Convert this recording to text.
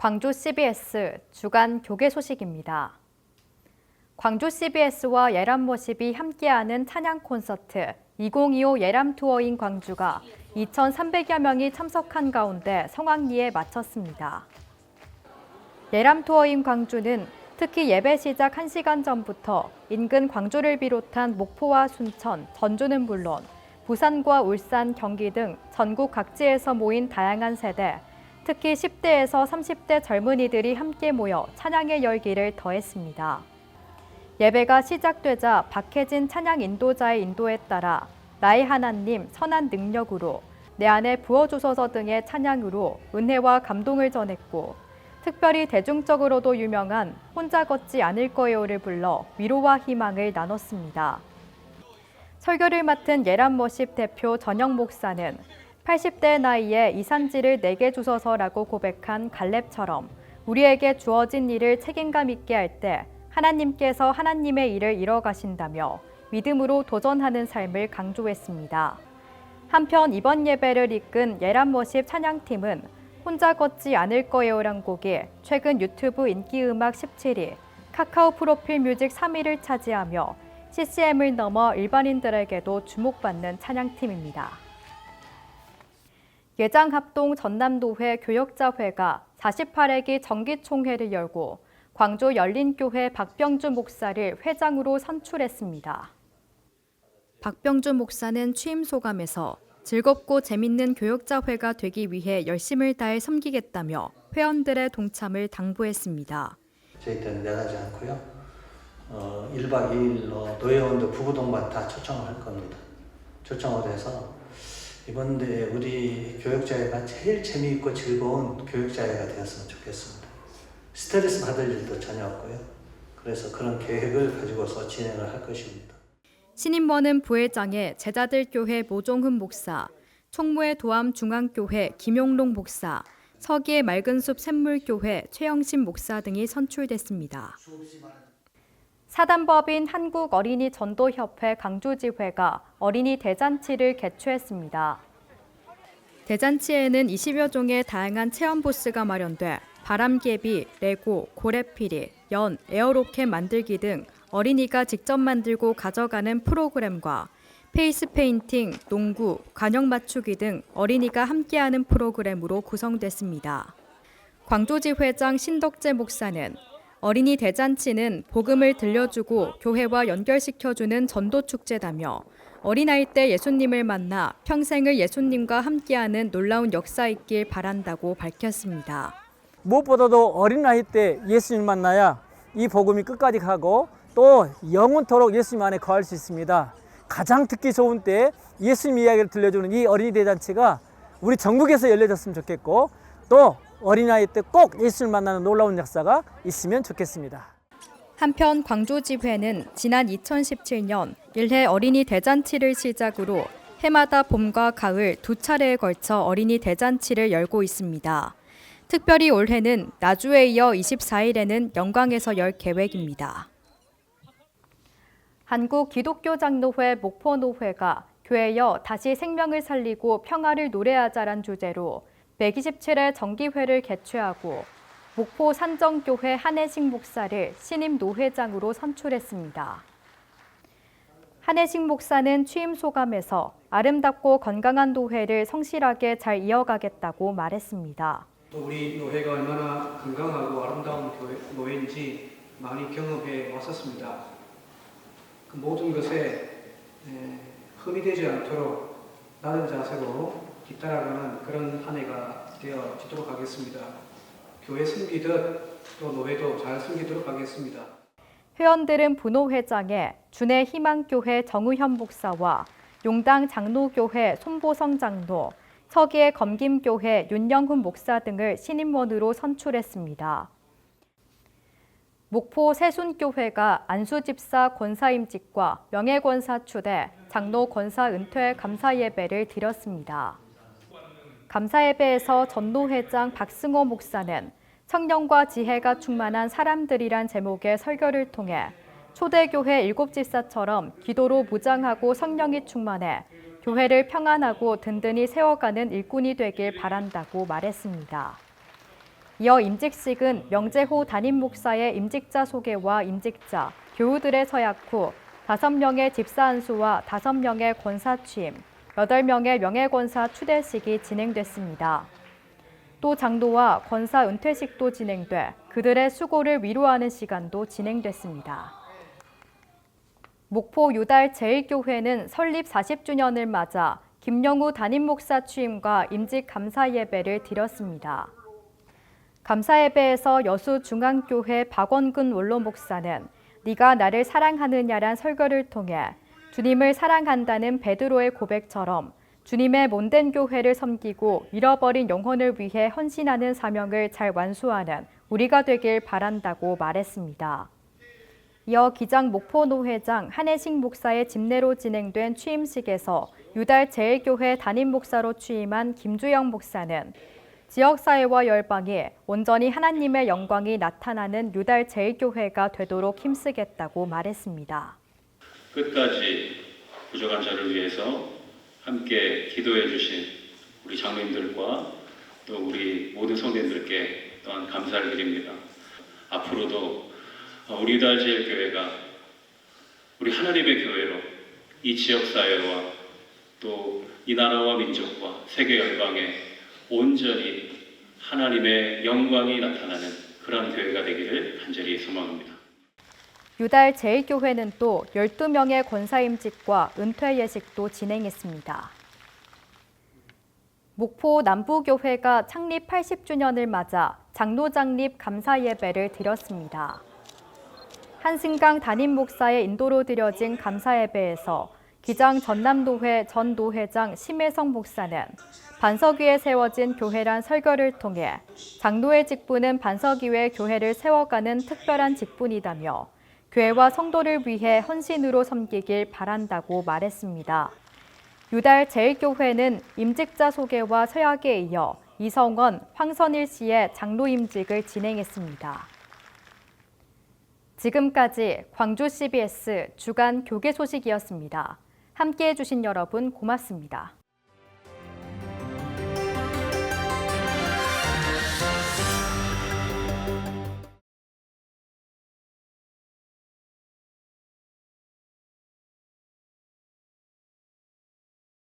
광주 CBS 주간 교계 소식입니다. 광주 CBS와 예람모십이 함께하는 찬양 콘서트 2025 예람 투어인 광주가 2,300여 명이 참석한 가운데 성황리에 마쳤습니다. 예람 투어인 광주는 특히 예배 시작 1시간 전부터 인근 광주를 비롯한 목포와 순천, 전주는 물론 부산과 울산, 경기 등 전국 각지에서 모인 다양한 세대, 특히 10대에서 30대 젊은이들이 함께 모여 찬양의 열기를 더했습니다. 예배가 시작되자 박혜진 찬양 인도자의 인도에 따라 나의 하나님 선한 능력으로 내 안에 부어주소서 등의 찬양으로 은혜와 감동을 전했고 특별히 대중적으로도 유명한 혼자 걷지 않을 거예요를 불러 위로와 희망을 나눴습니다. 설교를 맡은 예람머십 대표 전영 목사는 80대 나이에 이산지를 내게 주소서라고 고백한 갈렙처럼 우리에게 주어진 일을 책임감 있게 할 때 하나님께서 하나님의 일을 이뤄가신다며 믿음으로 도전하는 삶을 강조했습니다. 한편 이번 예배를 이끈 예람머십 찬양팀은 혼자 걷지 않을 거예요란 곡이 최근 유튜브 인기 음악 17위, 카카오 프로필 뮤직 3위를 차지하며 CCM을 넘어 일반인들에게도 주목받는 찬양팀입니다. 예장합동 전남도회 교역자회가 48회기 정기총회를 열고 광주 열린교회 박병주 목사를 회장으로 선출했습니다. 박병주 목사는 취임 소감에서 즐겁고 재밌는 교역자회가 되기 위해 열심을 다해 섬기겠다며 회원들의 동참을 당부했습니다. 저희 때는 내가지 않고요. 어, 1박 2일로 노예원들 부부동반 다 초청을 할 겁니다. 초청을 해서 이번 대회 우리 교육자회가 제일 재미있고 즐거운 교육자회가 되었으면 좋겠습니다. 스트레스 받을 일도 전혀 없고요. 그래서 그런 계획을 가지고서 진행을 할 것입니다. 신임원은 부회장에 제자들 교회 모종훈 목사, 총무회 도암 중앙교회 김용롱 목사, 서기의 맑은숲 샘물교회 최영신 목사 등이 선출됐습니다. 사단법인 한국어린이전도협회 강주지회가 어린이 대잔치를 개최했습니다. 대잔치에는 20여 종의 다양한 체험 부스가 마련돼 바람개비, 레고, 고래피리, 연, 에어로켓 만들기 등 어린이가 직접 만들고 가져가는 프로그램과 페이스 페인팅, 농구, 관역 맞추기 등 어린이가 함께하는 프로그램으로 구성됐습니다. 광주지 회장 신덕재 목사는 어린이 대잔치는 복음을 들려주고 교회와 연결시켜주는 전도 축제다며 어린아이 때 예수님을 만나 평생을 예수님과 함께하는 놀라운 역사 있길 바란다고 밝혔습니다. 무엇보다도 어린 나이 때 예수님 만나야 이 복음이 끝까지 가고 또 영원토록 예수님 안에 거할 수 있습니다. 가장 듣기 좋은 때 예수님 이야기를 들려주는 이 어린이 대잔치가 우리 전국에서 열려졌으면 좋겠고 또 어린아이 때 꼭 예수를 만나는 놀라운 역사가 있으면 좋겠습니다. 한편 광주지회는 지난 2017년 일회 어린이 대잔치를 시작으로 해마다 봄과 가을 두 차례에 걸쳐 어린이 대잔치를 열고 있습니다. 특별히 올해는 나주에 이어 24일에는 영광에서 열 계획입니다. 한국 기독교 장로회 목포노회가 교회여 다시 생명을 살리고 평화를 노래하자란 주제로 127회 정기회를 개최하고 목포 산정교회 한혜식 목사를 신임 노회장으로 선출했습니다. 한혜식 목사는 취임 소감에서 아름답고 건강한 노회를 성실하게 잘 이어가겠다고 말했습니다. 또 우리 노회가 얼마나 건강하고 아름다운 노회인지 많이 경험해 왔었습니다. 그 모든 것에 에, 흠이 되지 않도록 낮은 자세로 뒤따라가는 그런 한 해가 되어지도록 하겠습니다. 교회 섬기듯 또 노회도 잘 섬기도록 하겠습니다. 회원들은 분호회장에 준의 희망교회 정우현 목사와 용당 장로교회 손보성 장로, 서기의 검김교회 윤영훈 목사 등을 신임원으로 선출했습니다. 목포 세순교회가 안수집사 권사임직과 명예권사 추대 장로 권사 은퇴 감사 예배를 드렸습니다. 감사 예배에서 전노회장 박승호 목사는 청년과 지혜가 충만한 사람들이란 제목의 설교를 통해 초대교회 일곱 집사처럼 기도로 무장하고 성령이 충만해 교회를 평안하고 든든히 세워가는 일꾼이 되길 바란다고 말했습니다. 이어 임직식은 명재호 담임 목사의 임직자 소개와 임직자, 교우들의 서약 후 5명의 집사 안수와 5명의 권사 취임, 8명의 명예권사 추대식이 진행됐습니다. 또 장도와 권사 은퇴식도 진행돼 그들의 수고를 위로하는 시간도 진행됐습니다. 목포 유달 제일교회는 설립 40주년을 맞아 김영우 담임 목사 취임과 임직 감사 예배를 드렸습니다. 감사 예배에서 여수 중앙교회 박원근 원로 목사는 네가 나를 사랑하느냐란 설교를 통해 주님을 사랑한다는 베드로의 고백처럼 주님의 못된 교회를 섬기고 잃어버린 영혼을 위해 헌신하는 사명을 잘 완수하는 우리가 되길 바란다고 말했습니다. 이어 기장 목포 노회장 한혜식 목사의 집내로 진행된 취임식에서 유달 제일교회 담임 목사로 취임한 김주영 목사는 지역사회와 열방이 온전히 하나님의 영광이 나타나는 유달 제일교회가 되도록 힘쓰겠다고 말했습니다. 끝까지 부족한 저를 위해서 함께 기도해 주신 우리 장로님들과 또 우리 모든 성도님들께 또한 감사를 드립니다. 앞으로도 우리 유달 제일 교회가 우리 하나님의 교회로 이 지역 사회와 또 이 나라와 민족과 세계 열방에 온전히 하나님의 영광이 나타나는 그런 교회가 되기를 간절히 소망합니다. 유달 제일교회는 또 12명의 권사임직과 은퇴 예식도 진행했습니다. 목포 남부교회가 창립 80주년을 맞아 장로 장립 감사 예배를 드렸습니다. 한승강 담임 목사의 인도로 드려진 감사 예배에서 기장 전남도회 전 도회장 심혜성 목사는 반석 위에 세워진 교회란 설교를 통해 장로의 직분은 반석 위에 교회를 세워가는 특별한 직분이다며 교회와 성도를 위해 헌신으로 섬기길 바란다고 말했습니다. 유달 제일교회는 임직자 소개와 서약에 이어 이성원, 황선일 씨의 장로 임직을 진행했습니다. 지금까지 광주 CBS 주간 교계 소식이었습니다. 함께 해 주신 여러분 고맙습니다.